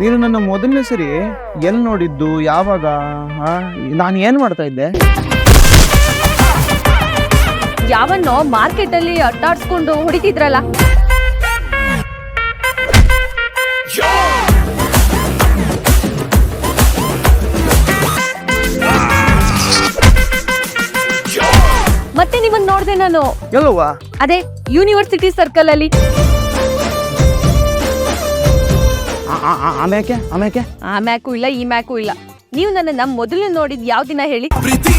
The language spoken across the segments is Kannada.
ನೀನು ನನ್ನ ಮೊದಲನೇ ಸರಿ ಎಲ್ಲಿ ನೋಡಿದ್ದು ಯಾವಾಗ? ನಾನು ಏನು ಮಾಡ್ತಾ ಇದ್ದೆ? ಯಾವನ್ನೋ ಮಾರ್ಕೆಟ್ ಅಲ್ಲಿ ಅಟ್ಟಾಡ್ಸ್ಕೊಂಡು ಹೊಡಿತಿದ್ರಲ್ಲ. ಮತ್ತೆ ನಿಮ್ಮನ್ನ ನೋಡಿದೆ ನಾನು. ಅದೇ ಯೂನಿವರ್ಸಿಟಿ ಸರ್ಕಲ್ ಅಲ್ಲಿ. ಆಮ್ಯಾಕೆ ಆಮ್ಯಾಕೆ ಆ ಮ್ಯಾಕು? ಇಲ್ಲ ಈ ಮ್ಯಾಕು ಇಲ್ಲ. ನೀವು ನನ್ನ ಮೊದಲು ನೋಡಿದ್ ಯಾವ ದಿನ ಹೇಳಿ? ಪ್ರೀತಿ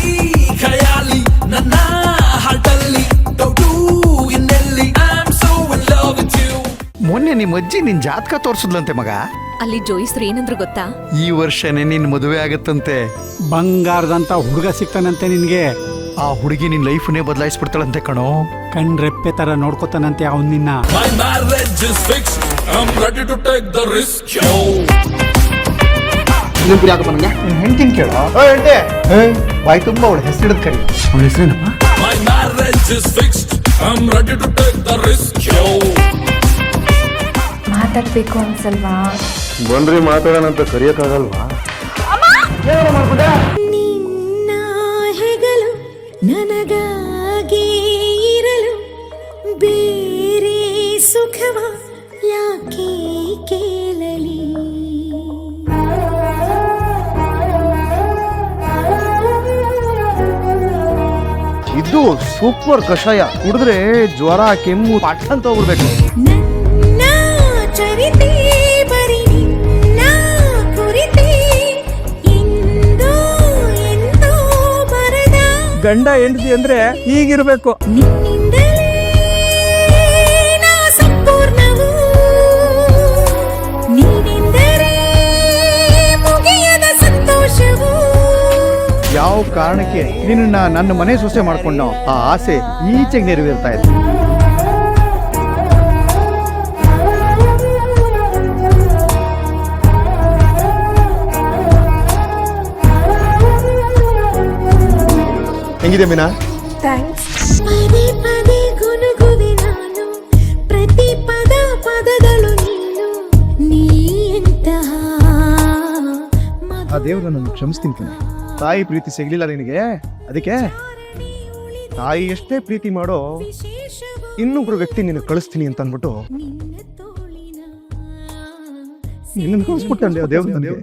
ಖಯಾಲಿ ನನ್ನ ಹಾಟಲ್ಲಿ ಡೌಟು ಇನ್ನೆಲ್ಲಿ I so in love with you ಮೊನ್ನೆ ನಿಮ್ಮ ಅಜ್ಜಿ ನಿನ್ ಜಾತಕ ತೋರ್ಸಿದ್ಲಂತೆ ಮಗ. ಅಲ್ಲಿ ಜೋಯಿಸ್ರು ಏನಂದ್ರು ಗೊತ್ತಾ? ಈ ವರ್ಷನೇ ನಿನ್ ಮದುವೆ ಆಗತ್ತಂತೆ. ಬಂಗಾರದಂತ ಹುಡುಗ ಸಿಗ್ತಾನಂತೆ ನಿನ್ಗೆ. ಆ ಹುಡುಗಿ ನಿನ್ ಲೈಫ್ನೇ ಬದಲಾಯಿಸ್ಬಿಡ್ತಾಳಂತೆ ಕಣೋ. ಕಣ್ ರೆಪ್ಪೆ ತರ ನೋಡ್ಕೊತಾನಂತೆ ಅವನ್ ನಿನ್ನ. My marriage I'm fix to am the to Yo. The risk yo ಹೆಂಡ್ತಿನ್ ಕೇಳೋ? ಬಾಯ್ ತುಂಬಾ ಅವಳ ಹೆಸರಿಡದ್ ಕರಿ. ಅವಳ ಹೆಸರೇನಪ್ಪ? My marriage is fixed I am ready to take the risk yo ಮಾತಾಡ್ಬೇಕು ಅನ್ಸಲ್ವಾ? ಬಂದ್ರಿ ಮಾತಾಡೋಣ ಅಂತ ಕರಿಯಕ್ಕಾಗಲ್ವಾ? ನಿನ್ನ ಹೆಗಲು ನನಗಾಗಿ ಸುಖವ ಯಾಕೆ ಕೇಳಲಿ? ಇದು ಸೂಪರ್ ಕಷಾಯ. ಕುಡಿದ್ರೆ ಜ್ವರ ಕೆಮ್ಮು ಪಟ್ಟಂತ ಅಂತ ಹೋಗ್ಬಿಡ್ಬೇಕು. ನನ್ನ ಚರಿತೆ ಬರಿ ನಿನ್ನ ಕುರಿತೆ ಇಂದೋ ಎಂದೋ ಬರದ ಗಂಡ ಹೆಂಡತಿ ಅಂದ್ರೆ ಹೀಗಿರ್ಬೇಕು ನಿನ್ನಿಂದಲೇ ಯಾವ ಕಾರಣಕ್ಕೆ ನಿನ್ನ ನನ್ನ ಮನೆ ಸೊಸೆ ಮಾಡ್ಕೊಂಡು ಆ ಆಸೆ ಈಚೆಗೆ ನೆರವೇರ್ತಾ ಇದೆ? ಹೆಂಗಿದೆ ಮೀನಾ? ಪದೇ ಪದೇ ಗುನುಗುವೆ ನಾನು. ಪ್ರತಿ ಪದ ಪದಗಳು ನೀನು. ನೀ ಎಂತಹ ಆ ದೇವ್ರ ನನ್ನ ಕ್ಷಮಿಸ್ತೀನಿ ಕಣೆ. ತಾಯಿ ಪ್ರೀತಿ ಸಿಗ್ಲಿಲ್ಲ ನಿನಗೆ? ಅದಕ್ಕೆ? ತಾಯಿ ಎಷ್ಟೇ ಪ್ರೀತಿ ಮಾಡೋ ಇನ್ನೊಬ್ರು ವ್ಯಕ್ತಿ ನಿನಗೆ ಕಳಿಸ್ತೀನಿ ಅಂತ ಅಂದ್ಬಿಟ್ಟು ನಿನ್ನ ಕಳಿಸ್ಬಿಟ್ಟೆ ದೇವ್ರ ನನಗೆ